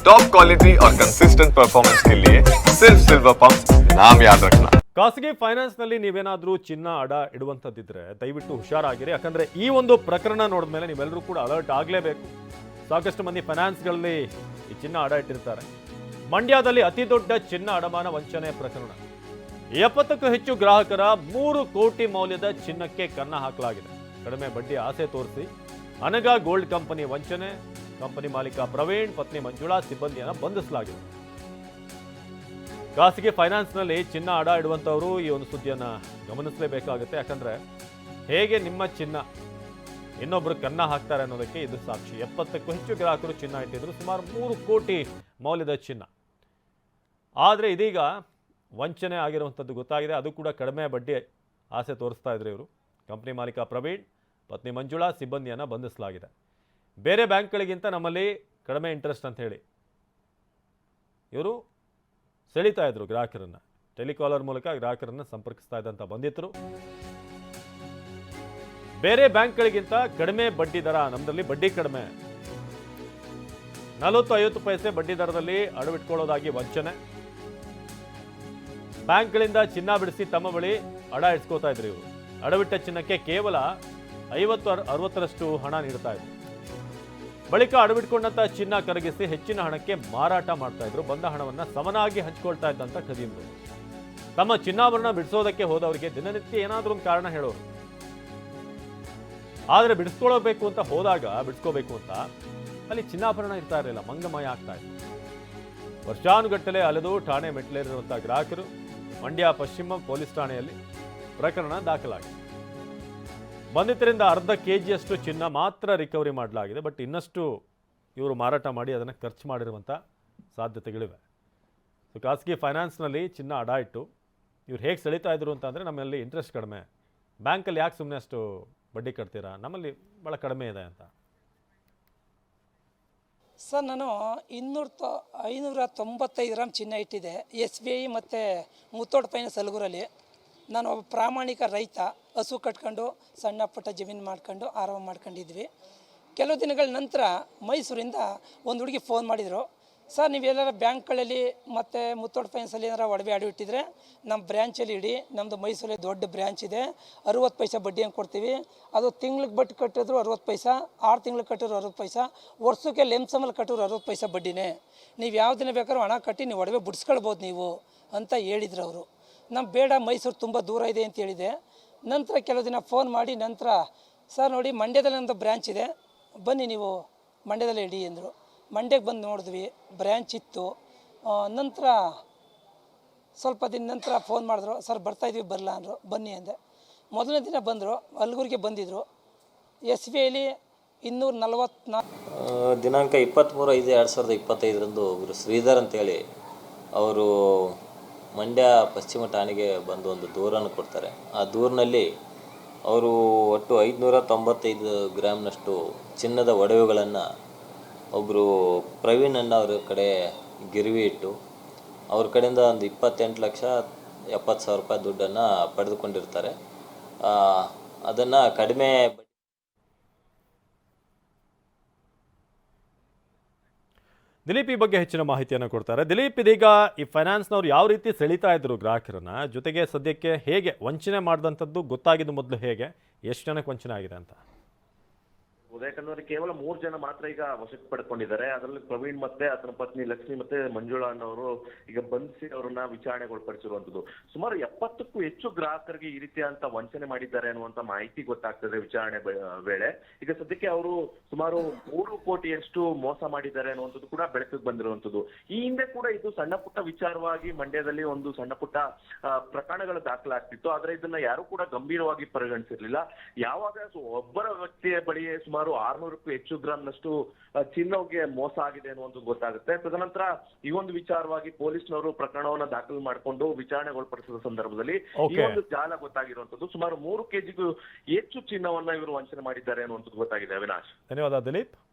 Top quality और consistent performance के लिए सिर्फ सिल्वर पंप नाम याद रखना ಖಾಸಗಿ ಫೈನಾನ್ಸ್ನಲ್ಲಿ ನೀವೇನಾದರೂ ಚಿನ್ನ ಅಡ ಇಡುವಂಥದ್ದಿದ್ರೆ ದಯವಿಟ್ಟು ಹುಷಾರಾಗಿರಿ ಯಾಕಂದರೆ ಈ ಒಂದು ಪ್ರಕರಣ ನೋಡಿದ್ಮೇಲೆ ನೀವೆಲ್ಲರೂ ಕೂಡ ಅಲರ್ಟ್ ಆಗಲೇಬೇಕು ಸಾಕಷ್ಟು ಮಂದಿ ಫೈನಾನ್ಸ್ಗಳಲ್ಲಿ ಈ ಚಿನ್ನ ಅಡ ಇಟ್ಟಿರ್ತಾರೆ ಮಂಡ್ಯದಲ್ಲಿ ಅತಿ ದೊಡ್ಡ ಚಿನ್ನ ಅಡಮಾನ ವಂಚನೆ ಪ್ರಕರಣ ಎಪ್ಪತ್ತಕ್ಕೂ ಹೆಚ್ಚು ಗ್ರಾಹಕರ ಮೂರು ಕೋಟಿ ಮೌಲ್ಯದ ಚಿನ್ನಕ್ಕೆ ಕನ್ನ ಹಾಕಲಾಗಿದೆ ಕಡಿಮೆ ಬಡ್ಡಿ ಆಸೆ ತೋರಿಸಿ ಅನಗ ಗೋಲ್ಡ್ ಕಂಪನಿ ವಂಚನೆ ಕಂಪನಿ ಮಾಲೀಕ ಪ್ರವೀಣ್, ಪತ್ನಿ ಮಂಜುಳಾ ಸಿಬ್ಬಂದಿಯನ್ನು ಬಂಧಿಸಲಾಗಿದೆ. ಖಾಸಗಿ ಫೈನಾನ್ಸ್ನಲ್ಲಿ ಚಿನ್ನ ಅಡ ಇಡುವಂಥವರು ಈ ಒಂದು ಸುದ್ದಿಯನ್ನು ಗಮನಿಸಲೇಬೇಕಾಗುತ್ತೆ. ಯಾಕಂದರೆ ಹೇಗೆ ನಿಮ್ಮ ಚಿನ್ನ ಇನ್ನೊಬ್ಬರು ಕನ್ನ ಹಾಕ್ತಾರೆ ಅನ್ನೋದಕ್ಕೆ ಇದು ಸಾಕ್ಷಿ. ಎಪ್ಪತ್ತಕ್ಕೂ ಹೆಚ್ಚು ಗ್ರಾಹಕರು ಚಿನ್ನ ಇಟ್ಟಿದ್ರು, ಸುಮಾರು ಮೂರು ಕೋಟಿ ಮೌಲ್ಯದ ಚಿನ್ನ. ಆದರೆ ಇದೀಗ ವಂಚನೆ ಆಗಿರುವಂಥದ್ದು ಗೊತ್ತಾಗಿದೆ. ಅದು ಕೂಡ ಕಡಿಮೆ ಬಡ್ಡಿ ಆಸೆ ತೋರಿಸ್ತಾ ಇದ್ರು ಇವರು. ಕಂಪ್ನಿ ಮಾಲೀಕ ಪ್ರವೀಣ್, ಪತ್ನಿ ಮಂಜುಳಾ ಸಿಬ್ಬಂದಿಯನ್ನು ಬಂಧಿಸಲಾಗಿದೆ. ಬೇರೆ ಬ್ಯಾಂಕ್ಗಳಿಗಿಂತ ನಮ್ಮಲ್ಲಿ ಕಡಿಮೆ ಇಂಟ್ರೆಸ್ಟ್ ಅಂತ ಹೇಳಿ. ಇವರು ಸೆಳೀತಾ ಇದ್ರು ಗ್ರಾಹಕರನ್ನ. ಟೆಲಿಕಾಲರ್ ಮೂಲಕ ಗ್ರಾಹಕರನ್ನ ಸಂಪರ್ಕಿಸ್ತಾ ಇದ್ದಂತ ಬಂಧಿತರು. ಬೇರೆ ಬ್ಯಾಂಕ್ಗಳಿಗಿಂತ ಕಡಿಮೆ ಬಡ್ಡಿ ದರ ನಮ್ಮದಲ್ಲಿ ಬಡ್ಡಿ ಕಡಿಮೆ. ನಲವತ್ತು ಐವತ್ತು ಪೈಸೆ ಬಡ್ಡಿ ದರದಲ್ಲಿ ಅಡವಿಟ್ಕೊಳ್ಳೋದಾಗಿ ವಂಚನೆ. ಬ್ಯಾಂಕ್ಗಳಿಂದ ಚಿನ್ನ ಬಿಡಿಸಿ ತಮ್ಮ ಬಳಿ ಅಡ ಇಟ್ಕೋತಾ ಇದ್ರು ಇವರು. ಅಡವಿಟ್ಟ ಚಿನ್ನಕ್ಕೆ ಕೇವಲ ಐವತ್ತು ಅರ್- ಅರವತ್ತರಷ್ಟು ಹಣ ನೀಡ್ತಾ ಇದ್ರು. ಬಳಿಕ ಅಡವಿಟ್ಕೊಂಡಂಥ ಚಿನ್ನ ಕರಗಿಸಿ ಹೆಚ್ಚಿನ ಹಣಕ್ಕೆ ಮಾರಾಟ ಮಾಡ್ತಾ ಇದ್ರು. ಬಂದ ಹಣವನ್ನ ಸಮನಾಗಿ ಹಂಚ್ಕೊಳ್ತಾ ಇದ್ದಂತ ಖದೀಮ್ರು ತಮ್ಮ ಚಿನ್ನಾಭರಣ ಬಿಡಿಸೋದಕ್ಕೆ ಹೋದವರಿಗೆ ದಿನನಿತ್ಯ ಏನಾದರೂ ಒಂದು ಕಾರಣ ಹೇಳೋರು ಆದ್ರೆ ಬಿಡಿಸ್ಕೊಳ್ಬೇಕು ಅಂತ ಹೋದಾಗ ಬಿಡಿಸ್ಕೋಬೇಕು ಅಂತ ಅಲ್ಲಿ ಚಿನ್ನಾಭರಣ ಇರ್ತಾ ಇರಲಿಲ್ಲ, ಮಂಗಮಯ ಆಗ್ತಾ ಇತ್ತು. ವರ್ಷಾನುಗಟ್ಟಲೆ ಅಲೆದು ಠಾಣೆ ಮೆಟ್ಟಲೇರಿರುವಂತಹ ಗ್ರಾಹಕರು, ಮಂಡ್ಯ ಪಶ್ಚಿಮ ಪೊಲೀಸ್ ಠಾಣೆಯಲ್ಲಿ ಪ್ರಕರಣ ದಾಖಲಾಗಿದೆ. ಬಂಧಿತರಿಂದ ಅರ್ಧ ಕೆ ಜಿಯಷ್ಟು ಚಿನ್ನ ಮಾತ್ರ ರಿಕವರಿ ಮಾಡಲಾಗಿದೆ, ಬಟ್ ಇನ್ನಷ್ಟು ಇವರು ಮಾರಾಟ ಮಾಡಿ ಅದನ್ನು ಖರ್ಚು ಮಾಡಿರುವಂಥ ಸಾಧ್ಯತೆಗಳಿವೆ. ಸೊ ಖಾಸಗಿ ಫೈನಾನ್ಸ್ನಲ್ಲಿ ಚಿನ್ನ ಅಡ ಇಟ್ಟು ಇವ್ರು ಹೇಗೆ ಸೆಳೀತಾ ಇದ್ರು ಅಂತಂದರೆ ನಮ್ಮಲ್ಲಿ ಇಂಟ್ರೆಸ್ಟ್ ಕಡಿಮೆ. ಬ್ಯಾಂಕಲ್ಲಿ ಯಾಕೆ ಸುಮ್ಮನೆ ಅಷ್ಟು ಬಡ್ಡಿ ಕಟ್ತೀರಾ? ನಮ್ಮಲ್ಲಿ ಭಾಳ ಕಡಿಮೆ ಇದೆ ಅಂತ. ಸರ್, ನಾನು ಇನ್ನೂರ ತೊ ಐನೂರ ತೊಂಬತ್ತೈದು ಗ್ರಾಮ್ ಚಿನ್ನ ಇಟ್ಟಿದೆ ಎಸ್ ಬಿ ಐ ಮತ್ತು ಮುತ್ತೋಡ್ ಫೈನಾನ್ಸ್ ಅಲಗೂರಲ್ಲಿ. ನಾನು ಒಬ್ಬ ಪ್ರಾಮಾಣಿಕ ರೈತ, ಹಸು ಕಟ್ಕೊಂಡು, ಸಣ್ಣ ಪುಟ್ಟ ಜಮೀನು ಮಾಡ್ಕೊಂಡು ಆರಾಮ ಮಾಡ್ಕೊಂಡಿದ್ವಿ. ಕೆಲವು ದಿನಗಳ ನಂತರ ಮೈಸೂರಿಂದ ಒಂದು ಹುಡುಗಿ ಫೋನ್ ಮಾಡಿದರು. ಸರ್, ನೀವು ಬ್ಯಾಂಕ್ಗಳಲ್ಲಿ ಮತ್ತು ಮುತ್ತೋಡ್ ಫೈನಾನ್ಸಲ್ಲಿ ಏನಾರ ಒಡವೆ ಆಡಿ ಇಟ್ಟಿದ್ರೆ ನಮ್ಮ ಬ್ರ್ಯಾಂಚಲ್ಲಿ ಇಡಿ ನಮ್ಮದು ಮೈಸೂರಲ್ಲಿ ದೊಡ್ಡ ಬ್ರ್ಯಾಂಚ್ ಇದೆ, ಅರುವತ್ತು ಪೈಸೆ ಬಡ್ಡಿ ಹಂಗೆ ಕೊಡ್ತೀವಿ. ಅದು ತಿಂಗ್ಳಿಗೆ ಬಡ್ಡಿ ಕಟ್ಟಿದ್ರು ಅರುವತ್ತು ಪೈಸಾ, ಆರು ತಿಂಗ್ಳಿಗೆ ಕಟ್ಟಿದ್ರು ಅರುವತ್ತು ಪೈಸಾ, ವರ್ಷಕ್ಕೆ ಲೆಮ್ಸಮಲ್ಲಿ ಕಟ್ಟಿದ್ರು ಅರುವತ್ತು ಪೈಸೆ ಬಡ್ಡಿನೇ. ನೀವು ಯಾವ ದಿನ ಬೇಕಾದ್ರೂ ಹಣ ಕಟ್ಟಿ, ನೀವು ಒಡವೆ ಬಿಡಿಸ್ಕೊಳ್ಬೋದು ನೀವು, ಅಂತ ಹೇಳಿದ್ರು ಅವರು. ನಮ್ಮ ಬೇಡ, ಮೈಸೂರು ತುಂಬ ದೂರ ಇದೆ ಅಂತ ಹೇಳಿದೆ. ನಂತರ ಕೆಲವು ದಿನ ಫೋನ್ ಮಾಡಿ, ನಂತರ, ಸರ್ ನೋಡಿ, ಮಂಡ್ಯದಲ್ಲಿ ನಮ್ಮದು ಬ್ರ್ಯಾಂಚ್ ಇದೆ. ಬನ್ನಿ ನೀವು ಮಂಡ್ಯದಲ್ಲೇ ಇಡಿ ಅಂದರು ಮಂಡ್ಯಕ್ಕೆ ಬಂದು ನೋಡಿದ್ವಿ ಬ್ರ್ಯಾಂಚ್ ಇತ್ತು. ನಂತರ ಸ್ವಲ್ಪ ದಿನ ನಂತರ ಫೋನ್ ಮಾಡಿದ್ರು, ಸರ್ ಬರ್ತಾಯಿದ್ವಿ ಬರಲ್ಲ ಅಂದರು. ಬನ್ನಿ ಅಂದೆ. ಮೊದಲನೇ ದಿನ ಬಂದರು, ಅಲ್ಗೂರಿಗೆ ಬಂದಿದ್ದರು ಎಸ್ ಬಿ ಐಲಿ ಇನ್ನೂರ ನಲವತ್ನಾಲ್ಕು ದಿನಾಂಕ ಇಪ್ಪತ್ತ್ಮೂರು ಐದು ಎರಡು ಸಾವಿರದ ಇಪ್ಪತ್ತೈದರಂದು ಒಬ್ಬರು ಶ್ರೀಧರ್ ಅಂತೇಳಿ ಅವರು ಮಂಡ್ಯ ಪಶ್ಚಿಮ ಠಾಣೆಗೆ ಬಂದು ಒಂದು ದೂರನ್ನು ಕೊಡ್ತಾರೆ. ಆ ದೂರಿನಲ್ಲಿ ಅವರು ಒಟ್ಟು ಐದುನೂರ ತೊಂಬತ್ತೈದು ಗ್ರಾಮ್ನಷ್ಟು ಚಿನ್ನದ ಒಡವೆಗಳನ್ನು ಒಬ್ಬರು ಪ್ರವೀಣ್ ಅವ್ರ ಕಡೆ ಗಿರ್ವಿ ಇಟ್ಟು ಅವ್ರ ಕಡೆಯಿಂದ ಒಂದು ಇಪ್ಪತ್ತೆಂಟು ಲಕ್ಷ ಎಪ್ಪತ್ತು ಸಾವಿರ ರೂಪಾಯಿ ದುಡ್ಡನ್ನು ಪಡೆದುಕೊಂಡಿರ್ತಾರೆ. ಅದನ್ನು ಕಡಿಮೆ ದಿಲೀಪ್ ಈ ಬಗ್ಗೆ ಹೆಚ್ಚಿನ ಮಾಹಿತಿಯನ್ನು ಕೊಡ್ತಾರೆ. ದಿಲೀಪ್, ಇದೀಗ ಈ ಫೈನಾನ್ಸ್ನವ್ರು ಯಾವ ರೀತಿ ಸೆಳೀತಾ ಇದ್ರು ಗ್ರಾಹಕರನ್ನ, ಜೊತೆಗೆ ಸದ್ಯಕ್ಕೆ ಹೇಗೆ ವಂಚನೆ ಮಾಡಿದಂಥದ್ದು ಗೊತ್ತಾಗಿದ್ದು ಮೊದಲು ಹೇಗೆ? ಎಷ್ಟು ಜನಕ್ಕೆ ವಂಚನೆ ಆಗಿದೆ ಅಂತ? ಯಾಕಂದ್ರೆ ಕೇವಲ ಮೂರ್ ಜನ ಮಾತ್ರ ಈಗ ವಶಕ್ಕೆ ಪಡ್ಕೊಂಡಿದ್ದಾರೆ. ಅದರಲ್ಲಿ ಪ್ರವೀಣ್ ಮತ್ತೆ ಆತನ ಪತ್ನಿ ಲಕ್ಷ್ಮಿ ಮತ್ತೆ ಮಂಜುಳಾ ಅನ್ನೋರು ಈಗ ಬಂಧಿಸಿ ಅವರನ್ನ ವಿಚಾರಣೆಗೊಳಪಡಿಸಿರುವಂತದ್ದು ಸುಮಾರು ಎಪ್ಪತ್ತಕ್ಕೂ ಹೆಚ್ಚು ಗ್ರಾಹಕರಿಗೆ ಈ ರೀತಿಯಂತ ವಂಚನೆ ಮಾಡಿದ್ದಾರೆ ಅನ್ನುವಂತ ಮಾಹಿತಿ ಗೊತ್ತಾಗ್ತದೆ ವಿಚಾರಣೆ ವೇಳೆ. ಈಗ ಸದ್ಯಕ್ಕೆ ಅವರು ಸುಮಾರು ಮೂರು ಕೋಟಿಯಷ್ಟು ಮೋಸ ಮಾಡಿದ್ದಾರೆ ಅನ್ನುವಂಥದ್ದು ಕೂಡ ಬೆಳಕಿಗೆ ಬಂದಿರುವಂತದ್ದು ಈ ಹಿಂದೆ ಕೂಡ ಇದು ಸಣ್ಣ ಪುಟ್ಟ ವಿಚಾರವಾಗಿ ಮಂಡ್ಯದಲ್ಲಿ ಒಂದು ಸಣ್ಣ ಪುಟ್ಟ ಪ್ರಕರಣಗಳು ದಾಖಲಾಗ್ತಿತ್ತು. ಆದ್ರೆ ಇದನ್ನ ಯಾರು ಕೂಡ ಗಂಭೀರವಾಗಿ ಪರಿಗಣಿಸಿರ್ಲಿಲ್ಲ. ಯಾವಾಗ ಒಬ್ಬರ ವ್ಯಕ್ತಿಯ ಬಳಿ ಸುಮಾರು ಆರ್ನೂರಕ್ಕೂ ಹೆಚ್ಚು ಗ್ರಾಮ್ನಷ್ಟು ನಷ್ಟು ಚಿನ್ನಕ್ಕೆ ಮೋಸ ಆಗಿದೆ ಅನ್ನುವಂಥದ್ದು ಗೊತ್ತಾಗುತ್ತೆ. ತದನಂತರ ಈ ಒಂದು ವಿಚಾರವಾಗಿ ಪೊಲೀಸ್ನವರು ಪ್ರಕರಣವನ್ನ ದಾಖಲು ಮಾಡಿಕೊಂಡು ವಿಚಾರಣೆಗೊಳಪಡಿಸಿದ ಸಂದರ್ಭದಲ್ಲಿ ಈ ಒಂದು ಜಾಲ ಗೊತ್ತಾಗಿರುವಂತದ್ದು ಸುಮಾರು ಮೂರು ಕೆಜಿಗೂ ಹೆಚ್ಚು ಚಿನ್ನವನ್ನ ಇವರು ವಂಚನೆ ಮಾಡಿದ್ದಾರೆ ಅನ್ನುವಂಥದ್ದು ಗೊತ್ತಾಗಿದೆ. ಅವಿನಾಶ್. ಧನ್ಯವಾದ ದಿಲೀಪ್.